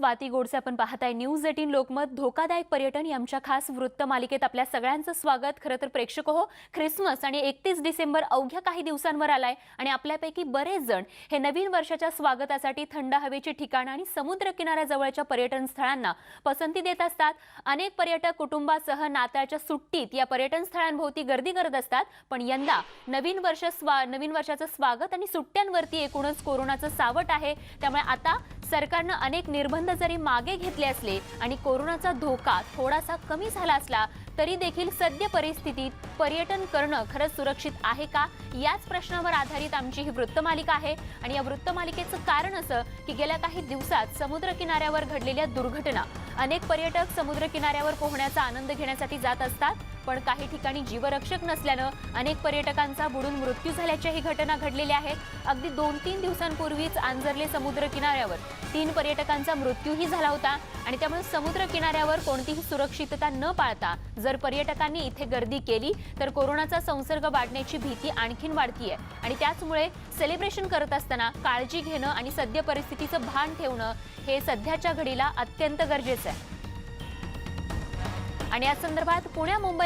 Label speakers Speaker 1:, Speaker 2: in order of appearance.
Speaker 1: स्वाती गोडसे आपण पाहताय. News eighteen Lokmat धोकादायक पर्यटन या आमच्या खास वृत्त मालिकेत आपल्या सगळ्यांचं स्वागत. खरं तर प्रेक्षक हो ख्रिसमस आणि एकतीस डिसेंबर अवघ्या काही दिवसांवर आलाय आणि आपल्यापैकी बरेच जण हे नवीन वर्षाच्या स्वागतासाठी थंड हवेची ठिकाणं आणि समुद्र किनाऱ्याजवळच्या पर्यटन स्थळांना पसंती देत असतात. अनेक पर्यटक कुटुंबासह नाताळच्या सुट्टीत या पर्यटन स्थळांभोवती गर्दी करत असतात. पण यंदा नवीन वर्ष स्वा नवीन वर्षाचं स्वागत आणि सुट्ट्यांवरती एकूणच कोरोनाचं सावट आहे. त्यामुळे आता सरकारनं अनेक निर्बंध जरी मागे घेतले असले आणि कोरोनाचा धोका थोडासा कमी झाला असला तरी देखील सद्य परिस्थितीत पर्यटन करणं खरंच सुरक्षित आहे का? याच प्रश्नावर आधारित आमची ही वृत्तमालिका आहे. आणि या वृत्तमालिकेचं कारण असं की गेल्या काही दिवसात समुद्र किनाऱ्यावर घडलेल्या दुर्घटना. अनेक पर्यटक समुद्र किनाऱ्यावर पोहण्याचा आनंद घेण्यासाठी जात असतात. पण काही ठिकाणी जीवरक्षक नसल्यानं अनेक पर्यटकांचा बुडून मृत्यू झाल्याच्याही घटना घडलेल्या आहेत. अगदी दोन तीन दिवसांपूर्वीच आंजर्ले समुद्र किनाऱ्यावर तीन पर्यटकांचा मृत्यूही झाला होता आणि त्यामुळे समुद्र किनाऱ्यावर कोणतीही सुरक्षितता न पाळता जर पर्यटकांनी इथे गर्दी केली तर कोरोनाचा संसर्ग वाढण्याची भीती आणखीन वाढतीये. आणि त्याचमुळे सेलिब्रेशन करत असताना काळजी घेणं आणि सद्य परिस्थितीचं भान ठेवणं हे सध्याच्या घडीला अत्यंत गरजेचं आहे. आणि या संदर्भात पुण्या मुंबई